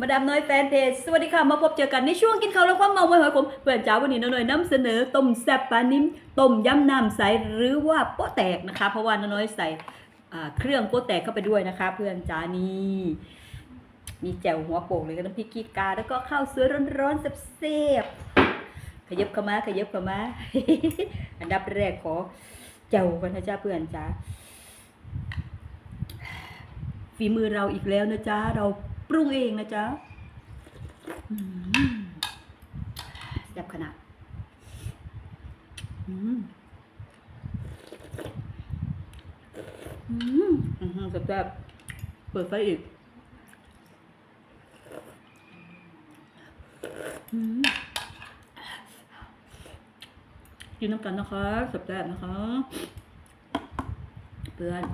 มาดามน้อยแฟนเพจสวัสดีค่ะ มาพบเจอกันในช่วงกินข้าวแล้วความเมาไม่หอยขมเพื่อนจ้าวันนี้น้าหน่อยนำเสนอต้มแซ่บปลานิ่มต้มยำน้ำใสหรือว่าโป๊ะแตกนะคะ เพราะว่าน้าน้อยใส่เครื่องโป๊ะแตกเข้าไปด้วยนะคะ เพื่อนจ้านี่มีแจ่วหัวโป่งเลยกับน้ำพริกขี้กา แล้วก็ข้าวสวยร้อนๆแซ่บๆขยับเข้ามาขยับเข้ามาอันดับแรกขอแจ่วกันนะจ้าเพื่อนจ้าฝีมือเราอีกแล้วนะจ๊ะเรา ปรุงเองนะจ๊ะอืมแซ่บขนาดอืมอืมอืมแซ่บๆเปิดไฟอีกอืมกินน้ำกันนะคะแซ่บๆนะคะ เพื่อน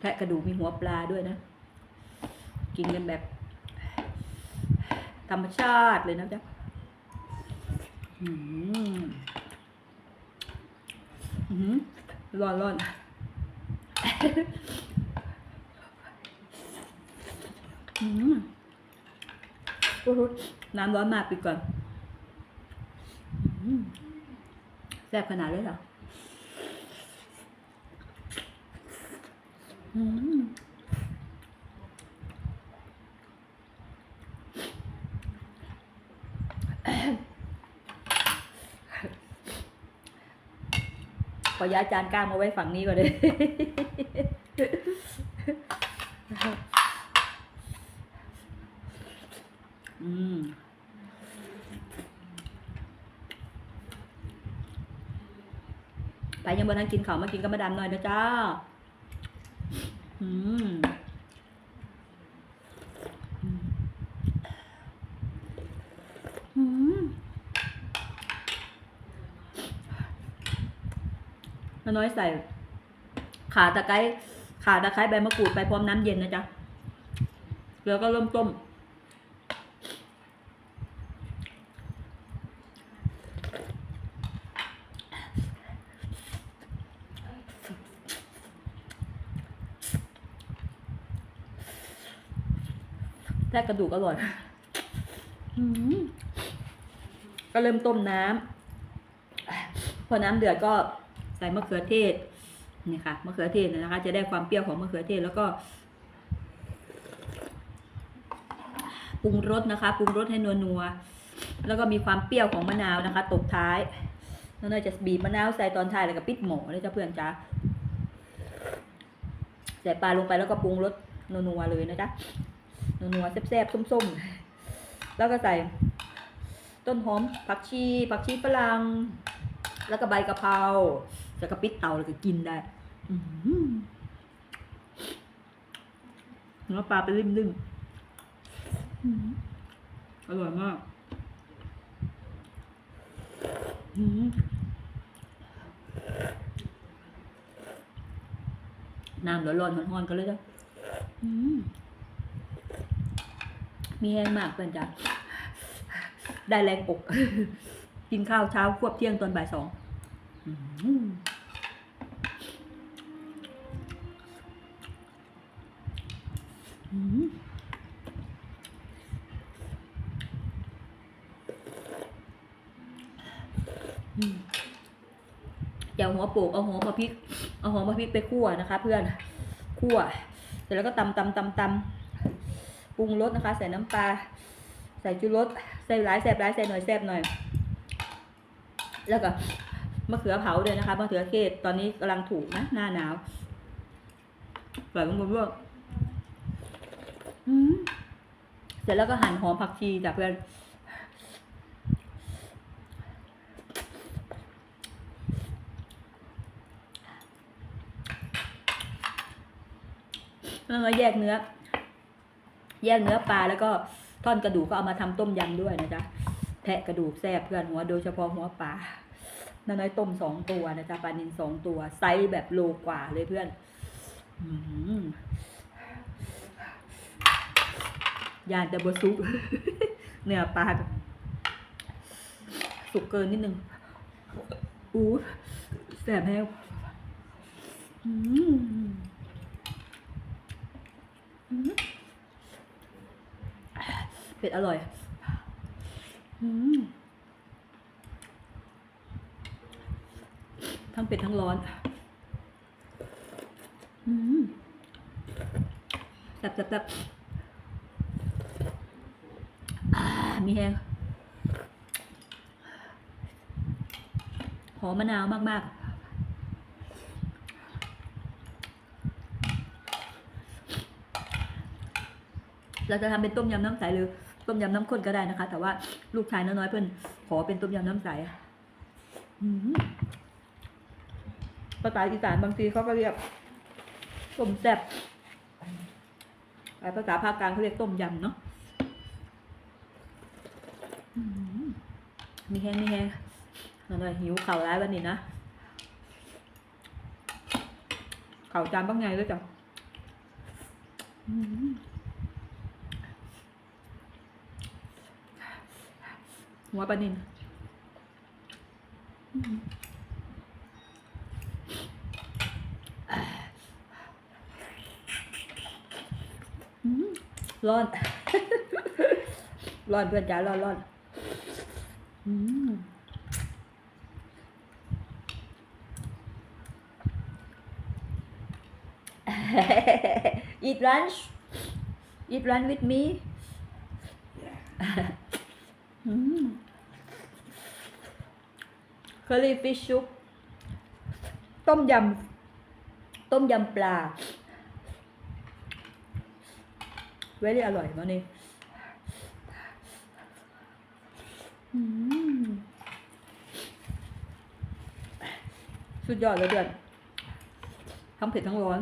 แทะกระดูกมีหัวปลาด้วยนะ กินกันแบบ ธรรมชาติเลยนะจ๊ะอืมอืมร้อนร้อนอืมโอ้โหน้ำร้อนมากไปก่อนอืมแซ่บขนาดเลยเหรอ อืมข อย้ายจานก้างมาไว้ฝั่งนี้ก่อนเลย อืมไปยังบนนั้นกินข้าวมากินกับมาดามหน่อยนะจ้า อืมอืม น้อยใส่ ขาตะไคร้ขาตะไคร้ใบมะกรูดไปพร้อมน้ำเย็นนะจ๊ะแล้วก็เริ่มต้ม แทกกระดูกอร่อยก็เริ่มต้มน้ำพอน้ำเดือดก็ ใส่มะเขือเทศนี่ค่ะมะเขือเทศนะคะ จะได้ความเปรี้ยวของมะเขือเทศแล้วก็ปรุงรสนะคะปรุงรสให้นัวๆแล้วก็มีความเปรี้ยวของมะนาวนะคะ ตบท้ายแล้วเราจะบีบมะนาวใส่ตอนท้ายแล้วก็ปิดหม้อเลยจ้ะเพื่อนจ้าใส่ปลาลงไปแล้วก็ปรุงรสนัวๆเลยนะจ๊ะนัวๆแซ่บๆส้มๆ แล้วก็ใส่ ต้นหอมผักชีผักชีฝรั่งแล้วก็ใบกะเพรา แล้วก็ปิดเตาแล้วก็กินได้เนื้อปลาไปริมๆอื้อหือร่อยมากน้ำร้อนๆร้อนๆกันเลยจ้ะมีแห้งมากเพื่อนจ้ะได้แรงอก กินข้าวเช้าควบเที่ยงตอนบ่ายสอง อื้อหืออื้อหืออืมเดี๋ยวหัวโปกเอาหัวมาพริก เอาหัวมาพริกไปคั่วนะคะ เพื่อนคั่วเสร็จแล้วก็ตำตำตำตำปรุงรสนะคะ ใส่น้ำปลาใส่ชูรสใส่หลายแสบหลายใส่หน่อยแสบหน่อย แล้วก็มะเขือเผาด้วยนะคะมะเขือเทศตอนนี้กำลังถูกนะ หน้าหนาวปล่อยลงบนวยอืม เสร็จแล้วก็หั่นหอมผักชีจากเพื่อน แล้วก็แยกเนื้อ แยกเนื้อปลาแล้วก็ท่อนกระดูกก็เอามาทำต้มยำด้วยนะจ๊ะแทะกระดูกแซ่บเพื่อนหัวโดยเฉพาะหัวปลาน้าน้อยต้มสองตัวนะจ๊ะปลานินสองตัวไซส์แบบโลกว่าเลยเพื่อน อืม ยานแต่บซุกเนื้อปลาสุกเกินนิดนึงอู้แสบแห้งอืมอืมเผ็ดอร่อยอืมทั้งเผ็ดทั้งร้อนอืมแซ่บแซ่บแซ่บอ่า มีแฮงหอมมะนาวมาก ๆเราจะทำเป็นต้มยำน้ำใสหรือต้มยำน้ำข้นก็ได้นะคะ แต่ว่าลูกชายน้อยๆเพื่อนขอเป็นต้มยำน้ำใสภาษาอีสานบางทีเขาก็เรียกต้มแซ่บภาษาภาคกลางเขาเรียกต้มยำเนาะ มีแห้งมีแห้งหน่อยหิวเข่าวร้ายวันนี้นะเข่าจานบ้างไงแล้วยจ้ะหัวปลานินร้อน ร้อนเพื่อนจ๋าร้อนร้อน eat lunch eat lunch with me อืมเคอรี่ฟิชชุปต้มยำ ต้มยำปลาเวลี่อร่อยมากนี่อืม สุดยอดเลยเดือนทั้งเผ็ดทั้งร้อน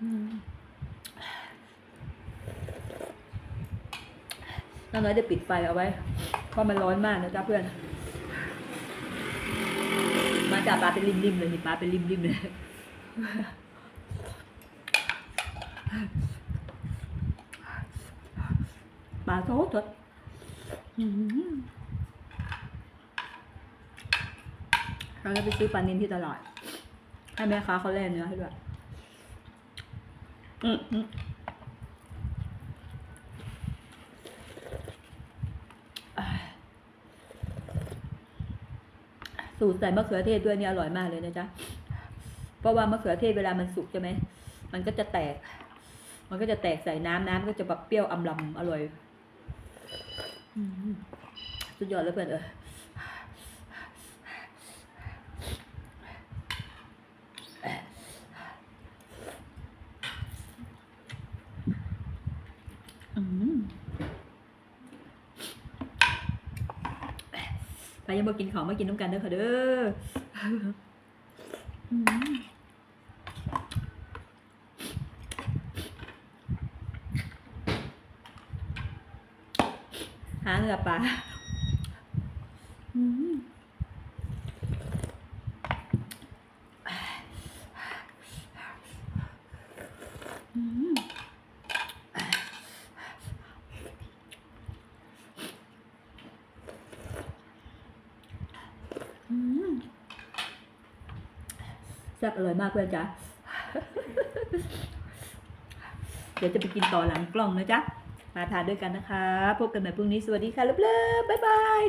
อน้าน้อยจะปิดไฟเอาไว้ เพราะมันร้อนมากนะจ๊ะเพื่อน มาจากปลาเป็นริมๆเลยนี่ปลาเป็นริมๆเลยปลาโซดด เราจะไปซื้อปลานินที่ตลาดให้แม่ค้าเขาแล่เนื้อให้ด้วยอืมอืมสูตรใส่มะเขือเทศด้วยเนี่ยอร่อยมากเลยนะจ๊ะ เพราะว่ามะเขือเทศเวลามันสุกใช่ไหม มันก็จะแตก มันก็จะแตกใส่น้ำน้ำก็จะแบบเปรี้ยวอำลำอร่อย สุดยอดเลยเพื่อนเออไปยังมากินของมากินน้ำกันเด้อค่ะเด้ออืมหา เรือปลาอืมอืมอืมแซ่บอร่อยมากเพื่อนจ๊ะเดี๋ยวจะไปกินต่อหลังกล้องนะจ๊ะ มาทานด้วยกันนะคะ พบกันใหม่พรุ่งนี้ สวัสดีค่ะเลิฟๆบ๊ายบาย